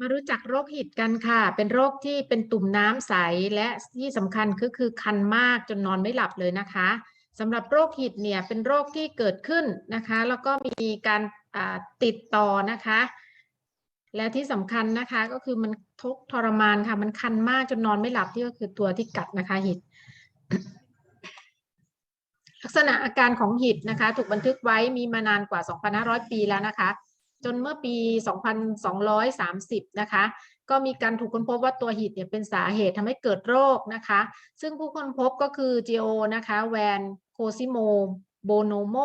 มารู้จักโรคหิดกันค่ะ เป็นโรคที่เป็นตุ่มน้ำใสและที่สำคัญก็คือคันมากจนนอนไม่หลับเลยนะคะสำหรับโรคหิดเนี่ยเป็นโรคที่เกิดขึ้นนะคะ แล้วก็มีการติดต่อนะคะ และที่สำคัญนะคะก็คือมันทุกข์ทรมานค่ะ มันคันมากจนนอนไม่หลับที่ก็คือตัวที่กัดนะคะหิด ลักษณะอาการของหิดนะคะ ถูกบันทึกไว้มีมานานกว่า 2,500 ปีแล้วนะคะ จนเมื่อปี 2,230 นะคะ ก็มีการถูกค้นพบว่าตัวหิดเนี่ยเป็นสาเหตุทำให้เกิดโรคนะคะ ซึ่งผู้ค้นพบก็คือจิโอนะคะแวนโคซิโมโบโนโม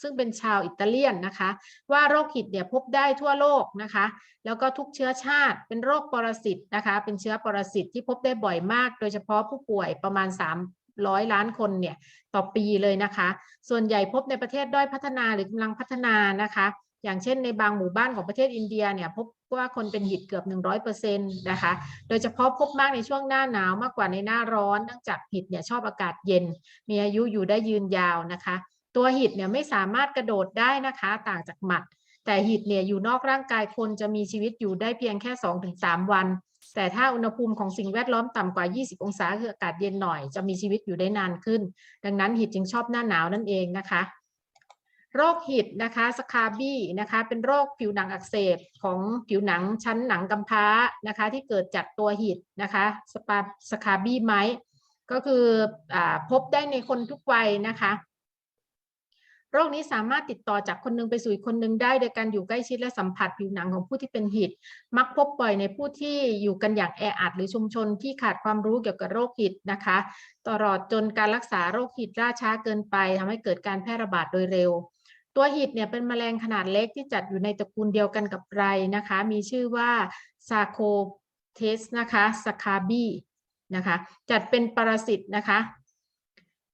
ซึ่งเป็นชาวอิตาเลียนนะคะ ว่าโรคหิดเนี่ยพบได้ทั่วโลกนะคะ แล้วก็ทุกเชื้อชาติเป็นโรคปรสิตนะคะ เป็นเชื้อปรสิตที่พบได้บ่อยมาก โดยเฉพาะผู้ป่วยประมาณ300ล้านคนเนี่ยต่อปีเลยนะคะ ส่วนใหญ่พบในประเทศด้อยพัฒนาหรือกำลังพัฒนานะคะ อย่างเช่นในบางหมู่บ้านของประเทศอินเดียเนี่ยพบว่าคนเป็นหิดเกือบ 100%นะคะ โดยเฉพาะพบมากในช่วงหน้าหนาวมากกว่าในหน้าร้อนเนื่องจากหิดเนี่ยชอบอากาศเย็น มีอายุอยู่ได้ยืนยาวนะคะ ตัวหิดเนี่ยไม่สามารถกระโดดได้นะคะ ต่างจากหมัด แต่หิดเนี่ยอยู่นอกร่างกายคนจะมีชีวิตอยู่ได้เพียงแค่ 2-3 วัน แต่ถ้าอุณหภูมิของสิ่งแวดล้อมต่ำกว่า 20 องศาคืออากาศเย็นหน่อย จะมีชีวิตอยู่ได้นานขึ้น ดังนั้นหิดจึงชอบหน้าหนาวนั่นเองนะคะ โรคหิดนะคะสคาบี้นะคะเป็นโรคผิวหนังอักเสบของผิวหนังชั้นหนังกำพร้านะคะที่เกิดจากตัวหิดนะคะสปาสคาบี้ไหมก็คืออพบได้ในคนทุกวัยนะคะโรคนี้สามารถติดต่อจากคนหนึงไปสู่อีกคนหนึงได้โดยการอยู่ใกล้ชิดและสัมผัสผิวหนังของผู้ที่เป็นหิดมักพบบ่อยในผู้ที่อยู่กันอย่างแออัดหรือชุมชนที่ขาดความรู้เกี่ยวกับโรคหิดนะคะ ตลอดจนการรักษาโรคหิดล่าช้าเกินไปทำให้เกิดการแพร่ระบาดโดยเร็ว ตัวหิดเนี่ยเป็นแมลงขนาดเล็กที่จัดอยู่ในตระกูลเดียวกันกับไรนะคะ มีชื่อว่าซาโคเทสนะคะสคาบีนะคะ จัดเป็นปรสิตนะคะ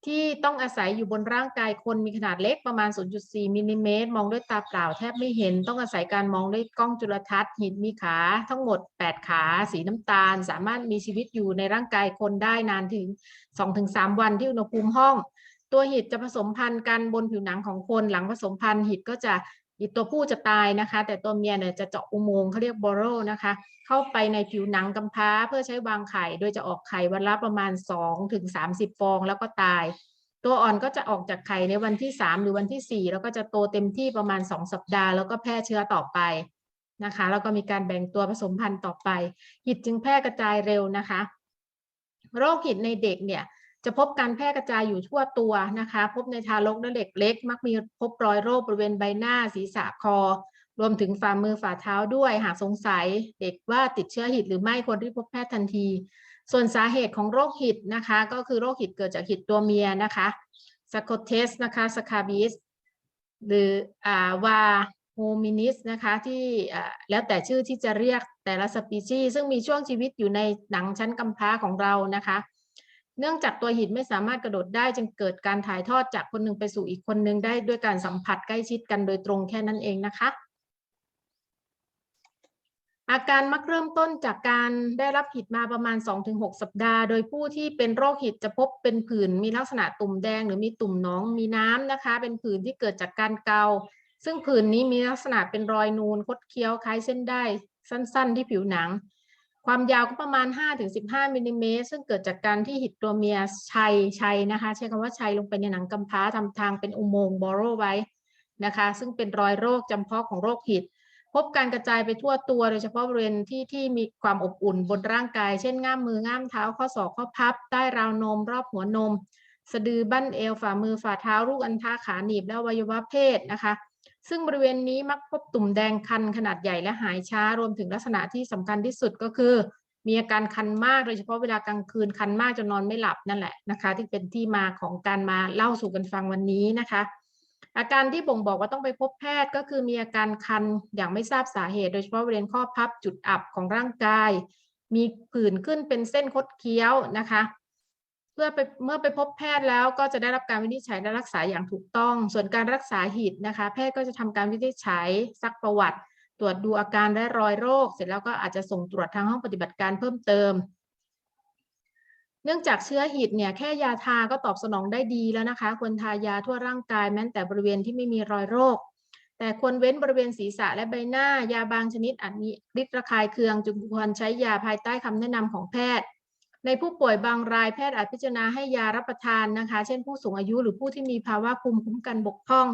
ที่ต้องอาศัยอยู่บนร่างกายคนมีขนาดเล็กประมาณ 0.4 มิลลิเมตร มองด้วยตาเปล่าแทบไม่เห็น ต้องอาศัยการมองด้วยกล้องจุลทรรศน์ หินมีขาทั้งหมด 8 ขา สีน้ำตาล สามารถมีชีวิตอยู่ในร่างกายคนได้นานถึง 2-3 วันที่อุณหภูมิห้อง ตัวหิดจะผสมพันธุ์กันบนผิวหนังของคนหลังผสมพันธุ์หิดก็จะหิดตัวผู้จะตายนะคะ แต่ตัวเมียเนี่ยจะเจาะอุโมงค์เขาเรียกบอโรนะคะ เข้าไปในผิวหนังกำพร้าเพื่อใช้วางไข่ โดยจะออกไข่วันละประมาณ 2-30 ฟองแล้วก็ตาย ตัวอ่อนก็จะออกจากไข่ในวันที่ 3 หรือวันที่ 4 แล้วก็จะโตเต็มที่ประมาณ 2 สัปดาห์แล้วก็แพร่เชื้อต่อไปนะคะแล้วก็มีการแบ่งตัวผสมพันธุ์ต่อไปหิดจึงแพร่กระจายเร็วนะคะ โรคหิดในเด็กเนี่ย จะพบการแพร่กระจายอยู่ทั่วตัวนะคะ พบในทารกและเด็กเล็ก มักมีพบรอยโรคบริเวณใบหน้าศีรษะคอ รวมถึงฝ่ามือฝ่าเท้าด้วย หากสงสัยเด็กว่าติดเชื้อหิดหรือไม่ควรที่พบแพทย์ทันที ส่วนสาเหตุของโรคหิดนะคะ ก็คือโรคหิดเกิดจากหิดตัวเมียนะคะสโคเทสนะคะสคาบิสหรืออ่าวาโฮมินิสนะคะที่แล้วแต่ชื่อที่จะเรียกแต่ละสปีชีส์ซึ่งมีช่วงชีวิตอยู่ในหนังชั้นกำพร้าของเรานะคะ เนื่องจากตัวหิดไม่สามารถกระโดดได้จึงเกิดการถ่ายทอดจากคนหนึ่งไปสู่อีกคนหนึ่งได้ด้วยการสัมผัสใกล้ชิดกันโดยตรงแค่นั้นเองนะคะ อาการมักเริ่มต้นจากการได้รับหิดมาประมาณ 2-6 สัปดาห์ โดยผู้ที่เป็นโรคหิดจะพบเป็นผื่นมีลักษณะตุ่มแดงหรือมีตุ่มหนองมีน้ำนะคะ เป็นผื่นที่เกิดจากการเกา ซึ่งผื่นนี้มีลักษณะเป็นรอยนูนคดเคี้ยวคล้ายเส้นได้สั้น ๆ ที่ผิวหนัง ความยาวก็ประมาณ 5-15มิลลิเมตรซึ่งเกิดจากการที่หิดตัวเมียชัยชัยนะคะ ใช้คำว่าชัยลงไปในหนังกำพร้าทำทางเป็นอุโมงค์บอโรไว้นะคะ ซึ่งเป็นรอยโรคจำเพาะของโรคหิด พบการกระจายไปทั่วตัวโดยเฉพาะบริเวณที่ที่มีความอบอุ่นบนร่างกาย เช่นง่ามมือง่ามเท้าข้อศอกข้อพับ ใต้ราวนม รอบหัวนม สะดือบั้นเอวฝ่ามือฝ่าเท้าลูกอัณฑาขาหนีบและวัยวะเพศนะคะ ซึ่งบริเวณนี้มักพบตุ่มแดงคันขนาดใหญ่และหายช้ารวมถึงลักษณะที่สำคัญที่สุดก็คือ มีอาการคันมากโดยเฉพาะเวลากลางคืนคันมากจนนอนไม่หลับนั่นแหละนะคะ ที่เป็นที่มาของการมาเล่าสู่กันฟังวันนี้นะคะ อาการที่บ่งบอกว่าต้องไปพบแพทย์ก็คือมีอาการคันอย่างไม่ทราบสาเหตุ โดยเฉพาะบริเวณข้อพับจุดอับของร่างกาย มีผื่นขึ้นเป็นเส้นคดเคี้ยวนะคะ พื่อไปเมื่อไปพบแพทย์แล้วก็จะได้รับการวินิจฉัยและรักษาอย่างถูกต้อง ส่วนการรักษาหิดนะคะ แพทย์ก็จะทำการวินิจฉัยซักประวัติ ตรวจดูอาการและรอยโรค เสร็จแล้วก็อาจจะส่งตรวจทางห้องปฏิบัติการเพิ่มเติม เนื่องจากเชื้อหิดเนี่ยแค่ยาทาก็ตอบสนองได้ดีแล้วนะคะ ควรทายาทั่วร่างกายแม้แต่บริเวณที่ไม่มีรอยโรค แต่ควรเว้นบริเวณศีรษะและใบหน้ายาบางชนิดอาจมีฤทธิ์ระคายเคืองจึงควรใช้ยาภายใต้คำแนะนำของแพทย์ ในผู้ป่วยบางรายแพทย์อาจพิจารณาให้ยารับประทานนะคะ เช่นผู้สูงอายุหรือผู้ที่มีภาวะภูมิคุ้มกันบกพร่อง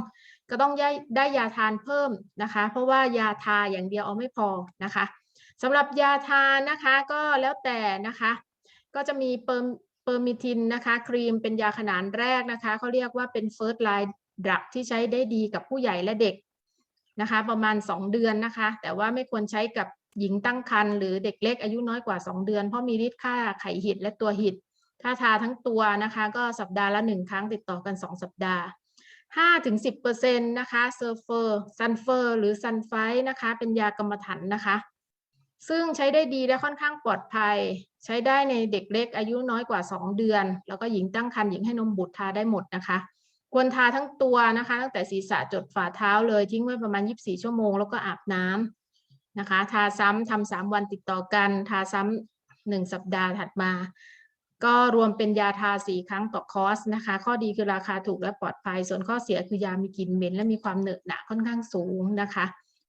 ก็ต้องได้ยาทานเพิ่มนะคะ เพราะว่ายาทาอย่างเดียวเอาไม่พอนะคะสำหรับยาทานนะคะก็แล้วแต่นะคะ ก็จะมีเปอร์เปอร์มิทินนะคะครีมเป็นยาขนานแรกนะคะเขาเรียกว่าเป็น first line drug ที่ใช้ได้ดีกับผู้ใหญ่และเด็กนะคะ ประมาณ 2 เดือนนะคะ แต่ว่าไม่ควรใช้กับหญิงตั้งครรภ์หรือเด็กเล็กอายุน้อยกว่า 2 เดือน เพราะมีฤทธิ์ฆ่าไข่หิดและตัวหิด ถ้าทาทั้งตัวนะคะ ก็สัปดาห์ละหนึ่งครั้งติดต่อกัน 2 สัปดาห์ 5-10%นะคะเซอร์เฟอร์ซันเฟอร์หรือซันไฟนะคะ เป็นยากรรมฐานนะคะ ซึ่งใช้ได้ดีและค่อนข้างปลอดภัย ใช้ได้ในเด็กเล็กอายุน้อยกว่า 2 เดือน แล้วก็หญิงตั้งครรภ์หญิงให้นมบุตรทาได้หมดนะคะควรทาทั้งตัวนะคะ ตั้งแต่ศีรษะจดฝ่าเท้าเลยทิ้งไว้ประมาณ 24 ชั่วโมง แล้วก็อาบน้ำ นะคะ ทาซ้ำทำสามวันติดต่อกัน ทาซ้ำหนึ่งสัปดาห์ถัดมา ก็รวมเป็นยาทาสี่ครั้งต่อคอสนะคะ ข้อดีคือราคาถูกและปลอดภัย ส่วนข้อเสียคือยามีกลิ่นเหม็นและมีความเหนอะหนะค่อนข้างสูงนะคะ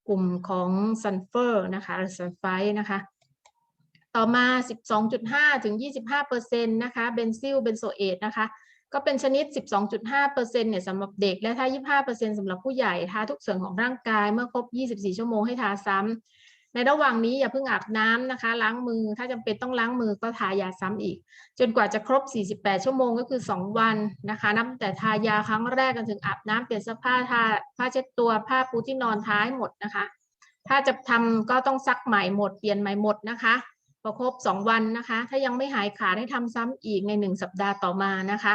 กลุ่มของซันเฟอร์นะคะหรือซันไฟนะคะ ต่อมา 12.5 ถึง 25เปอร์เซ็นต์นะคะเบนซิลเบนโซเอตนะคะก็เป็นชนิด 12.5เปอร์เซ็นต์เนี่ยสำหรับเด็ก และถ้า 25เปอร์เซ็นต์สำหรับผู้ใหญ่ ทาทุกส่วนของร่างกาย เมื่อครบ 24 ชั่วโมงให้ทาซ้ำ ในระหว่างนี้อย่าเพิ่งอาบน้ำนะคะ ล้างมือ ถ้าจำเป็นต้องล้างมือก็ทายาซ้ำอีก จนกว่าจะครบ 48 ชั่วโมงก็คือ 2 วันนะคะนับแต่ทายาครั้งแรกจนถึงอาบน้ำเปลี่ยนเสื้อผ้าทาผ้าเช็ดตัวผ้าปูที่นอนท้ายหมดนะคะ ถ้าจะทำก็ต้องซักใหม่หมดเปลี่ยนใหม่หมดนะคะพอครบ 2 วันนะคะ ถ้ายังไม่หายขาดให้ทำซ้ำอีกใน 1 สัปดาห์ต่อมานะคะ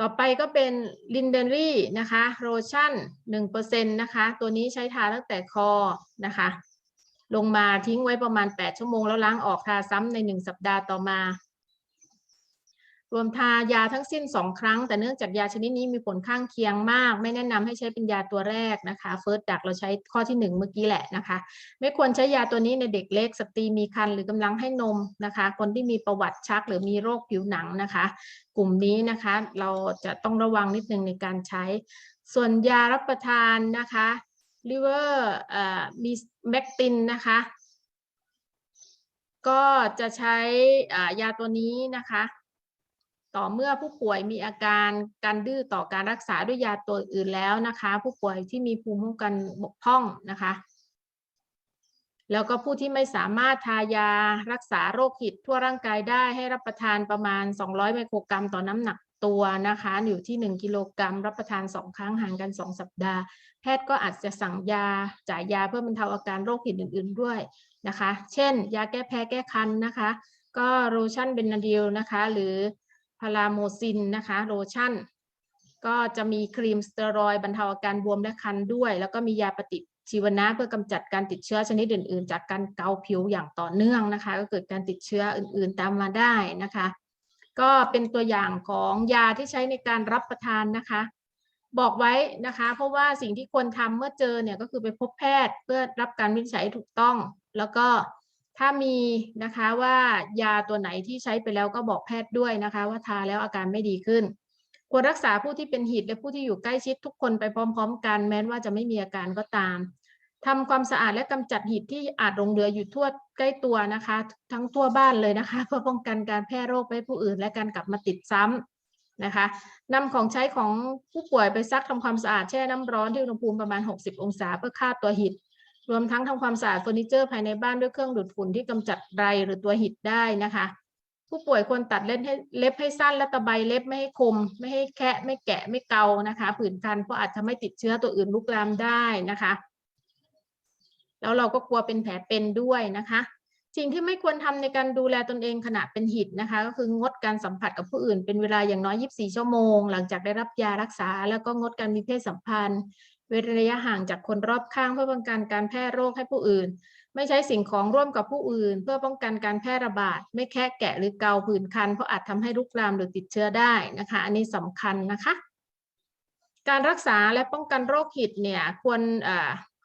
ต่อไปก็เป็นลินเดนรี่นะคะโรชั่น1%นะคะ ตัวนี้ใช้ทาตั้งแต่คอนะคะ ลงมาทิ้งไว้ประมาณ 8 ชั่วโมงแล้วล้างออกทาซ้ำใน 1 สัปดาห์ต่อมา รวมทายาทั้งสิ้น 2 ครั้ง แต่เนื่องจากยาชนิดนี้มีผลข้างเคียงมาก ไม่แนะนำให้ใช้เป็นยาตัวแรกนะคะเฟิร์สดักเราใช้ข้อที่ 1 เมื่อกี้แหละนะคะ ไม่ควรใช้ยาตัวนี้ในเด็กเล็กสตรีมีครรภ์หรือกำลังให้นมนะคะ คนที่มีประวัติชักหรือมีโรคผิวหนังนะคะ กลุ่มนี้นะคะเราจะต้องระวังนิดนึงในการใช้ ส่วนยารับประทานนะคะลิเวอร์มีแมกตินนะคะ ก็จะใช้ยาตัวนี้นะคะ ต่อเมื่อผู้ป่วยมีอาการการดื้อต่อการรักษาด้วยยาตัวอื่นแล้วนะคะ ผู้ป่วยที่มีภูมิคุ้มกันบกพร่องนะคะ แล้วก็ผู้ที่ไม่สามารถทายารักษาโรคหิดทั่วร่างกายได้ให้รับประทานประมาณ 200 ไมโครกรัมต่อน้ำหนักตัวนะคะอยู่ที่ 1 กิโลกรัม รับประทาน 2 ครั้งห่างกัน 2 สัปดาห์ แพทย์ก็อาจจะสั่งยาจ่ายยาเพื่อบรรเทาอาการโรคหิดอื่น ๆด้วยนะคะ เช่น ยาแก้แพ้แก้คันนะคะ ก็โลชั่นเบนาดิลนะคะ หรือ พาราโมซินนะคะ โลชั่น ก็จะมีครีมสเตียรอย์บรรเทาอาการบวมและคันด้วย แล้วก็มียาปฏิชีวนะเพื่อกำจัดการติดเชื้อชนิดอื่น ๆ จากการเกาผิวอย่างต่อเนื่องนะคะ ก็เกิดการติดเชื้ออื่น ๆ ตามมาได้นะคะ ก็เป็นตัวอย่างของยาที่ใช้ในการรับประทานนะคะ บอกไว้นะคะ เพราะว่าสิ่งที่ควรทำเมื่อเจอเนี่ยก็คือไปพบแพทย์เพื่อรับการวินิจฉัยถูกต้อง แล้วก็ ถ้ามีนะคะว่ายาตัวไหนที่ใช้ไปแล้วก็บอกแพทย์ด้วยนะคะ ว่าทาแล้วอาการไม่ดีขึ้น ควรรักษาผู้ที่เป็นหิดและผู้ที่อยู่ใกล้ชิดทุกคนไปพร้อม ๆ กันแม้ว่าจะไม่มีอาการก็ตามทำความสะอาดและกำจัดหิดที่อาจลงเหลืออยู่ทั่วใกล้ตัวนะคะ ทั้งทั่วบ้านเลยนะคะเพื่อป้องกันการแพร่โรคไปผู้อื่น และการกลับมาติดซ้ำนะคะนำของใช้ของผู้ป่วยไปซักทำความสะอาดแช่น้ำร้อนที่อุณหภูมิประมาณ 60 องศา เพื่อฆ่าตัวหิด รวมทั้งทำความสะอาดเฟอร์นิเจอร์ภายในบ้านด้วยเครื่องดูดฝุ่นที่กำจัดไรหรือตัวหิดได้นะคะ ผู้ป่วยควรตัดเล็บให้เล็บให้สั้นและตะไบเล็บไม่ให้คม ไม่ให้แคะไม่แกะไม่เกานะคะผื่นคันเพราะอาจจะไม่ติดเชื้อตัวอื่นลุกลามได้นะคะ แล้วเราก็กลัวเป็นแผลเป็นด้วยนะคะสิ่งที่ไม่ควรทำในการดูแลตนเองขณะเป็นหิดนะคะ ก็คืองดการสัมผัสกับผู้อื่นเป็นเวลาอย่างน้อย 24 ชั่วโมง หลังจากได้รับยารักษา แล้วก็งดการมีเพศสัมพันธ์ เว้นระยะห่างจากคนรอบข้างเพื่อป้องกันการแพร่โรคให้ผู้อื่น ไม่ใช้สิ่งของร่วมกับผู้อื่น เพื่อป้องกันการแพร่ระบาด ไม่แค่แกะหรือเกาผื่นคัน เพราะอาจทำให้ลุกลามหรือติดเชื้อได้นะคะ อันนี้สำคัญนะคะ การรักษาและป้องกันโรคหิดเนี่ยควร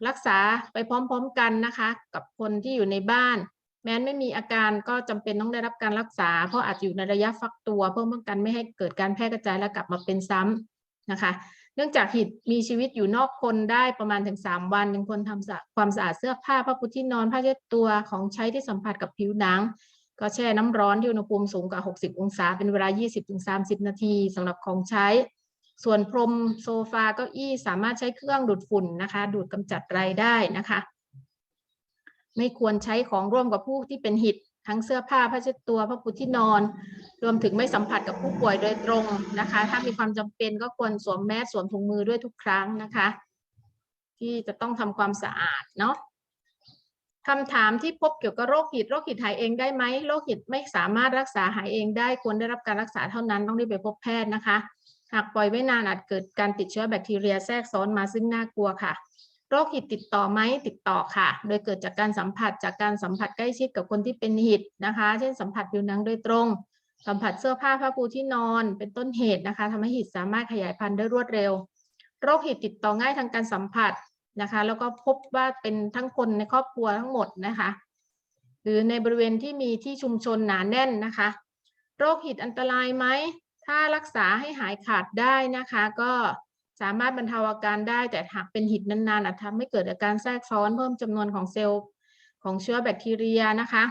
รักษาไปพร้อมๆกันนะคะ กับคนที่อยู่ในบ้าน แม้นไม่มีอาการก็จำเป็นต้องได้รับการรักษา เพราะอาจอยู่ในระยะฟักตัว เพื่อป้องกันไม่ให้เกิดการแพร่กระจายและกลับมาเป็นซ้ำนะคะ เนื่องจากหิดมีชีวิตอยู่นอกคนได้ประมาณถึง 3 วันเป็นคนทำความสะอาดเสื้อผ้าผ้าปูที่นอนผ้าเช็ดตัวของใช้ที่สัมผัสกับผิวหนัง ก็แช่น้ำร้อนที่อุณหภูมิสูงกว่า 60 องศา เป็นเวลา 20-30 นาทีสำหรับของใช้ ส่วนพรมโซฟาเก้าอี้สามารถใช้เครื่องดูดฝุ่นนะคะ ดูดกำจัดไรได้นะคะ ไม่ควรใช้ของร่วมกับผู้ที่เป็นหิดทั้งเสื้อผ้าผ้าเช็ดตัวผ้าปูที่นอน รวมถึงไม่สัมผัสกับผู้ป่วยโดยตรงนะคะ ถ้ามีความจำเป็นก็ควรสวมแมสสวมถุงมือด้วยทุกครั้งนะคะ ที่จะต้องทำความสะอาดเนาะคำถามที่พบเกี่ยวกับโรคหิดโรคหิดหายเองได้ไหมโรคหิดไม่สามารถรักษาหายเองได้ควรได้รับการรักษาเท่านั้นต้องรีบไปพบแพทย์นะคะ หากปล่อยไว้นานอาจเกิดการติดเชื้อแบคทีเรียแทรกซ้อนมาซึ่งน่ากลัวค่ะ โรคหิดติดต่อไหมติดต่อค่ะ โดยเกิดจากการสัมผัสจากการสัมผัสใกล้ชิดกับคนที่เป็นหิดนะคะ เช่นสัมผัสผิวหนังโดยตรง สัมผัสเสื้อผ้าผ้าปูที่นอนเป็นต้นเหตุนะคะทำให้หิดสามารถขยายพันธุ์ได้รวดเร็ว โรคหิดติดต่อง่ายทางการสัมผัสนะคะ แล้วก็พบว่าเป็นทั้งคนในครอบครัวทั้งหมดนะคะ หรือในบริเวณที่มีที่ชุมชนหนาแน่นนะคะ โรคหิดอันตรายไหมถ้ารักษาให้หายขาดได้นะคะ ก็สามารถบรรเทาอาการได้ แต่หากเป็นหิดนานๆอาจทำให้เกิดอาการแทรกซ้อนเพิ่มจำนวนของเซลล์ของเชื้อแบคทีเรียนะคะ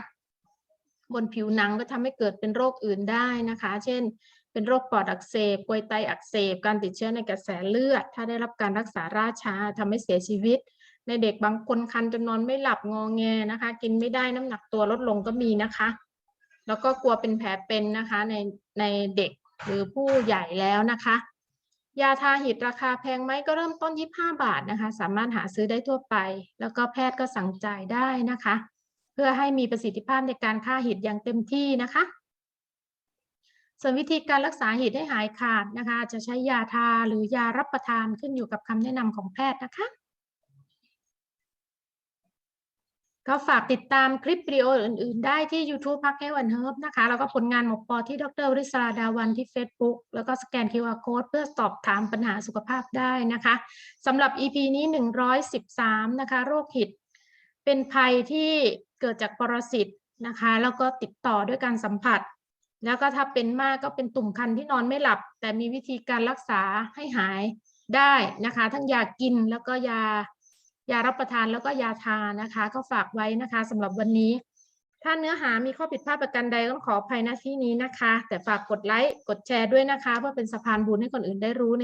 บนผิวหนังก็ทำให้เกิดเป็นโรคอื่นได้นะคะ เช่น เป็นโรคปอดอักเสบกลวยไตอักเสบ การติดเชื้อในกระแสเลือด ถ้าได้รับการรักษาราช้าทำให้เสียชีวิต ในเด็กบางคนคันจนนอนไม่หลับงอแงนะคะ กินไม่ได้น้ำหนักตัวลดลงก็มีนะคะ แล้วก็กลัวเป็นแผลเป็นนะคะในในเด็กหรือผู้ใหญ่แล้วนะคะ ยาทาหิดราคาแพงไหมก็เริ่มต้น 25 บาทนะคะ สามารถหาซื้อได้ทั่วไป แล้วก็แพทย์ก็สั่งจ่ายได้นะคะ เพื่อให้มีประสิทธิภาพในการฆ่าหิดอย่างเต็มที่นะคะ ส่วนวิธีการรักษาหิดให้หายขาดนะคะ จะใช้ยาทาหรือยารับประทานขึ้นอยู่กับคำแนะนำของแพทย์นะคะก็ฝากติดตามคลิปวิดีโออื่น ๆ ได้ที่ YouTube พักให้วันเฮิร์บนะคะ แล้วก็ผลงานหมอปอที่ดรวริศราดาวันที่ Facebook แล้วก็สแกน QR Code เพื่อสอบถามปัญหาสุขภาพได้นะคะสำหรับ EP นี้ 113 นะคะ โรคหิด เป็นภัยที่ เกิดจากปรสิตนะคะ แล้วก็ติดต่อด้วยการสัมผัส แล้วก็ถ้าเป็นมากก็เป็นตุ่มคันที่นอนไม่หลับ แต่มีวิธีการรักษาให้หายได้นะคะ ทั้งยากินแล้วก็ยายารับประทานแล้วก็ยาทานะคะ ก็ฝากไว้นะคะสำหรับวันนี้ ถ้าเนื้อหามีข้อผิดพลาดประการใดต้องขออภัยณที่นี้นะคะ แต่ฝากกดไลค์กดแชร์ด้วยนะคะ เพื่อเป็นสะพานบุญให้คนอื่นได้รู้ใน